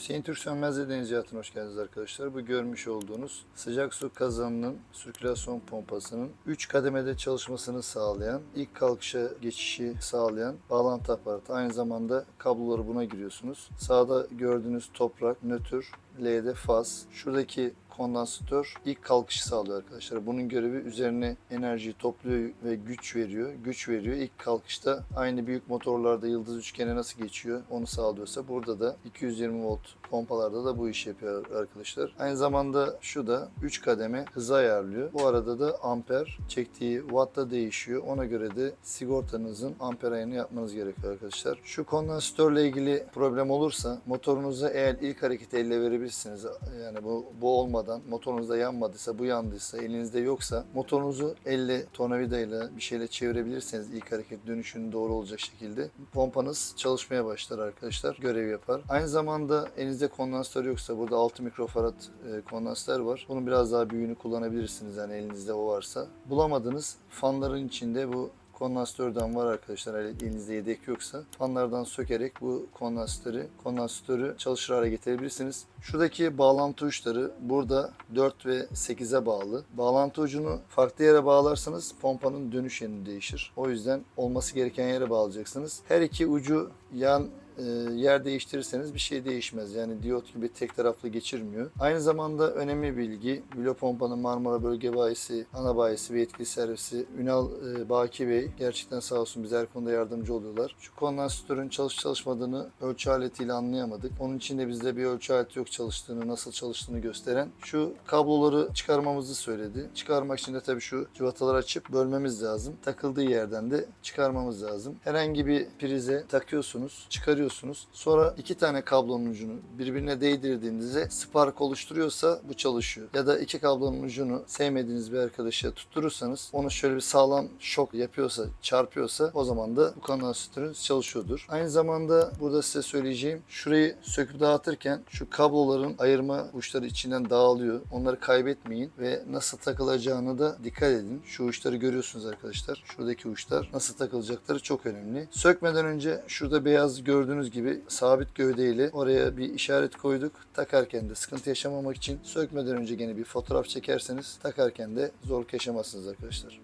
Hüseyin Türk Sönmez ve Deniz Hayatına hoş geldiniz arkadaşlar. Bu görmüş olduğunuz sıcak su kazanının sirkülasyon pompasının 3 kademede çalışmasını sağlayan, ilk kalkışa geçişi sağlayan bağlantı aparatı. Aynı zamanda kabloları buna giriyorsunuz. Sağda gördüğünüz toprak, nötr, L'de faz. Şuradaki kondansatör ilk kalkışı sağlıyor arkadaşlar. Bunun görevi üzerine enerjiyi topluyor ve güç veriyor. Güç veriyor. İlk kalkışta aynı büyük motorlarda yıldız üçgene nasıl geçiyor onu sağlıyorsa burada da 220 volt pompalarda da bu iş yapıyor arkadaşlar. Aynı zamanda şu da 3 kademe hızı ayarlıyor. Bu arada da amper çektiği watt da değişiyor. Ona göre de sigortanızın amper ayarını yapmanız gerekiyor arkadaşlar. Şu kondansatörle ilgili problem olursa motorunuza eğer ilk hareketi elle verebilirsiniz. Yani bu, bu olmadan motorunuzda yanmadıysa, bu yandıysa, elinizde yoksa motorunuzu elle tornavidayla bir şeyle çevirebilirseniz ilk hareket dönüşünün doğru olacak şekilde pompanız çalışmaya başlar arkadaşlar. Görev yapar. Aynı zamanda elinizde kondansatör yoksa burada 6 mikrofarad e, kondansatör var. Bunun biraz daha büyüğünü kullanabilirsiniz yani elinizde o varsa. Bulamadınız fanların içinde bu kondansatörden var arkadaşlar eğer elinizde yedek yoksa fanlardan sökerek bu kondansatörü kondansatörü çalışır hale getirebilirsiniz. Şuradaki bağlantı uçları burada 4 ve 8'e bağlı. Bağlantı ucunu farklı yere bağlarsanız pompanın dönüş yönü değişir. O yüzden olması gereken yere bağlayacaksınız. Her iki ucu yan e, yer değiştirirseniz bir şey değişmez. Yani diyot gibi tek taraflı geçirmiyor. Aynı zamanda önemli bilgi. Bilo Pompa'nın Marmara Bölge Bayisi, ana bayisi ve yetkili servisi Ünal e, Baki Bey gerçekten sağ olsun bize her konuda yardımcı oluyorlar. Şu kondansatörün çalışıp çalışmadığını ölçü aletiyle anlayamadık. Onun için de bizde bir ölçü aleti yok çalıştığını, nasıl çalıştığını gösteren. Şu kabloları çıkarmamızı söyledi. Çıkarmak için de tabii şu cıvataları açıp bölmemiz lazım. Takıldığı yerden de çıkarmamız lazım. Herhangi bir prize takıyorsunuz, çıkarıyorsunuz. Sonra iki tane kablonun ucunu birbirine değdirdiğinizde spark oluşturuyorsa bu çalışıyor. Ya da iki kablonun ucunu sevmediğiniz bir arkadaşa tutturursanız onu şöyle bir sağlam şok yapıyorsa, çarpıyorsa o zaman da bu kondansatörünüz çalışıyordur. Aynı zamanda burada size söyleyeceğim şurayı söküp dağıtırken şu kabloların ayırma uçları içinden dağılıyor. Onları kaybetmeyin ve nasıl takılacağını da dikkat edin. Şu uçları görüyorsunuz arkadaşlar. Şuradaki uçlar nasıl takılacakları çok önemli. Sökmeden önce şurada beyaz gördüğünüz gibi sabit gövdeyle oraya bir işaret koyduk. Takarken de sıkıntı yaşamamak için sökmeden önce gene bir fotoğraf çekerseniz takarken de zorluk yaşamazsınız arkadaşlar.